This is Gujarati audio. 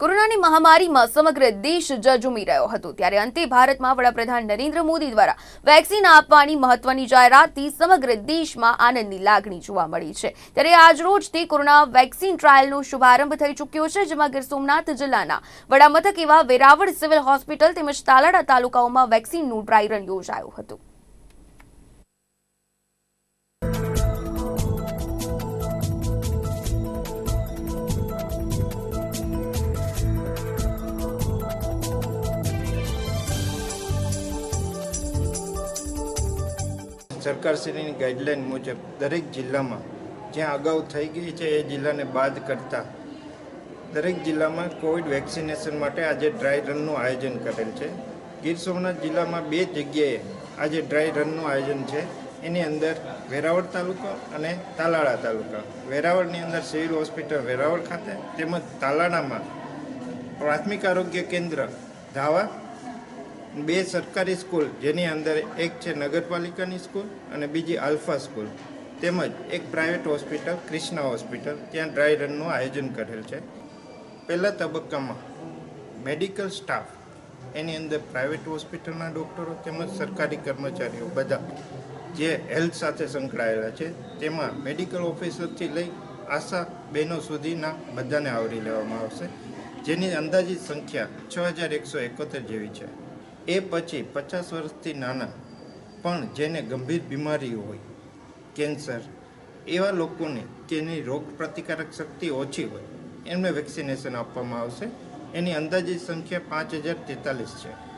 કોરોનાની મહામારીમાં સમગ્ર દેશ જજુમી રહ્યો હતો. ત્યારે અંતે ભારતમાં વડાપ્રધાન નરેન્દ્ર મોદી દ્વારા વેક્સિન આપવાની મહત્વની જાહેરાતથી સમગ્ર દેશમાં આનંદની લાગણી જોવા મળી છે. ત્યારે આજરોજ તે કોરોના વેક્સિન ટ્રાયલનો શુભારંભ થઈ ચૂક્યો છે, જેમાં ગીર સોમનાથ જિલ્લાના વડામથક એવા વેરાવળ સિવિલ હોસ્પિટલ તેમજ તાલાડા તાલુકાઓમાં વેક્સિનનું ડ્રાય રન યોજાયું હતું. સરકારશ્રીની ગાઈડલાઇન મુજબ દરેક જિલ્લામાં જ્યાં અગાઉ થઈ ગઈ છે એ જિલ્લાને બાદ કરતા દરેક જિલ્લામાં કોવિડ વેક્સિનેશન માટે આજે ડ્રાય રનનું આયોજન કરેલ છે. ગીર સોમનાથ જિલ્લામાં બે જગ્યાએ આજે ડ્રાય રનનું આયોજન છે. એની અંદર વેરાવળ તાલુકો અને તાલાળા તાલુકા. વેરાવળની અંદર સિવિલ હોસ્પિટલ વેરાવળ ખાતે તેમજ તાલાળામાં પ્રાથમિક આરોગ્ય કેન્દ્ર ધાવા બે સરકારી સ્કૂલ, જેની અંદર એક છે નગરપાલિકાની સ્કૂલ અને બીજી આલ્ફા સ્કૂલ. તેમજ એક private hospital Krishna hospital, dry dry રનનું આયોજન કરેલ છે. પહેલા તબક્કામાં મેડિકલ સ્ટાફ, એની અંદર પ્રાઇવેટ હોસ્પિટલના ડૉક્ટરો તેમજ સરકારી કર્મચારીઓ બધા, જે હેલ્થ સાથે સંકળાયેલા છે, તેમાં મેડિકલ ઓફિસરથી લઈ આશા બહેનો સુધીના બધાને આવરી લેવામાં આવશે, જેની અંદાજિત સંખ્યા છ હજાર એકસો એકોતેર જેવી છે. એ પછી પચાસ વર્ષથી નાના, પણ જેને ગંભીર બીમારીઓ હોય, કેન્સર, એવા લોકોને તેની રોગ પ્રતિકારક શક્તિ ઓછી હોય, એમને વેક્સિનેશન આપવામાં આવશે. એની અંદાજિત સંખ્યા પાંચ હજાર તેતાલીસ છે.